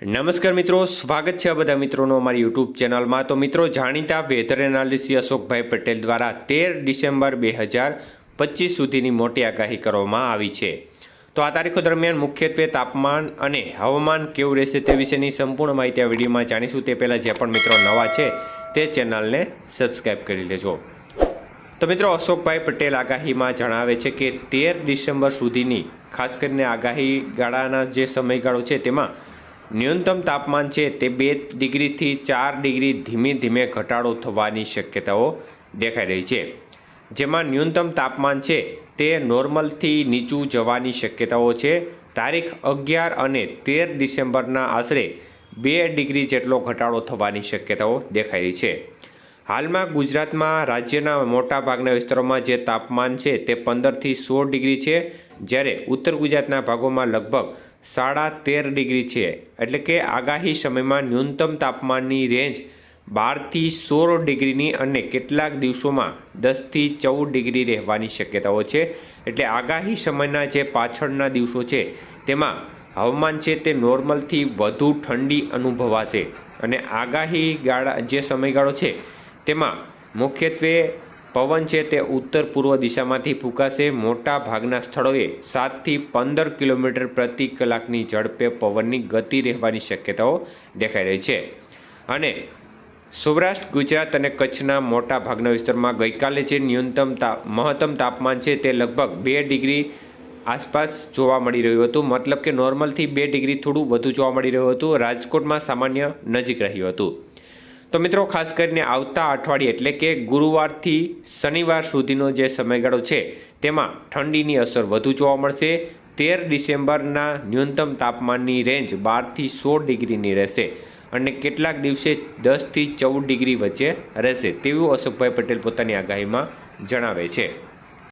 નમસ્કાર મિત્રો, સ્વાગત છે આ બધા મિત્રોનો અમારી યુટ્યુબ ચેનલમાં. તો મિત્રો, જાણીતા વેધર એનાલિસી અશોકભાઈ પટેલ દ્વારા તેર ડિસેમ્બર બે હજાર પચીસ સુધીની મોટી આગાહી કરવામાં આવી છે. તો આ તારીખો દરમિયાન મુખ્યત્વે તાપમાન અને હવામાન કેવું રહેશે તે વિશેની સંપૂર્ણ માહિતી આ વિડીયોમાં જાણીશું. તે પહેલાં જે પણ મિત્રો નવા છે, તે ચેનલને સબસ્ક્રાઈબ કરી લેજો. તો મિત્રો, અશોકભાઈ પટેલ આગાહીમાં જણાવે છે કે તેર ડિસેમ્બર સુધીની, ખાસ કરીને આગાહી ગાળાના જે સમયગાળો છે તેમાં ન્યૂનતમ તાપમાન છે તે બે ડિગ્રીથી ચાર ડિગ્રી ધીમે ધીમે ઘટાડો થવાની શક્યતાઓ દેખાઈ રહી છે. જેમાં ન્યૂનતમ તાપમાન છે તે નોર્મલથી નીચું જવાની શક્યતાઓ છે. તારીખ અગિયાર અને તેર ડિસેમ્બરના આશરે બે ડિગ્રી જેટલો ઘટાડો થવાની શક્યતાઓ દેખાઈ રહી છે. હાલમાં ગુજરાતમાં રાજ્યના મોટાભાગના વિસ્તારોમાં જે તાપમાન છે તે પંદરથી સોળ ડિગ્રી છે. જ્યારે ઉત્તર ગુજરાતના ભાગોમાં લગભગ સાડા તેર ડિગ્રી છે. એટલે કે આગાહી સમયમાં ન્યૂનતમ તાપમાનની રેન્જ બારથી સોળ ડિગ્રીની અને કેટલાક દિવસોમાં દસથી ચૌદ ડિગ્રી રહેવાની શક્યતાઓ છે. એટલે આગાહી સમયના જે પાછળના દિવસો છે, તેમાં હવામાન છે તે નોર્મલથી વધુ ઠંડી અનુભવાશે. અને આગાહી ગાળા જે સમયગાળો છે, તેમાં મુખ્યત્વે પવન છે તે ઉત્તર પૂર્વ દિશામાંથી ફૂંકાશે. મોટા ભાગના સ્થળોએ સાતથી પંદર કિલોમીટર પ્રતિ કલાકની ઝડપે પવનની ગતિ રહેવાની શક્યતાઓ દેખાઈ રહી છે. અને સૌરાષ્ટ્ર, ગુજરાત અને કચ્છના મોટા ભાગના વિસ્તારમાં ગઈકાલે જે ન્યૂનતમ મહત્તમ તાપમાન છે તે લગભગ બે ડિગ્રી આસપાસ જોવા મળી રહ્યું હતું. મતલબ કે નોર્મલથી બે ડિગ્રી થોડું વધુ જોવા મળી રહ્યું હતું. રાજકોટમાં સામાન્ય નજીક રહ્યું હતું. તો મિત્રો, ખાસ કરીને આવતા અઠવાડિયે એટલે કે ગુરુવારથી શનિવાર સુધીનો જે સમયગાળો છે, તેમાં ઠંડીની અસર વધુ જોવા મળશે. તેર ડિસેમ્બરના ન્યૂનતમ તાપમાનની રેન્જ બારથી સોળ ડિગ્રીની રહેશે અને કેટલાક દિવસે દસથી ચૌદ ડિગ્રી વચ્ચે રહેશે તેવું અશોકભાઈ પટેલ પોતાની આગાહીમાં જણાવે છે.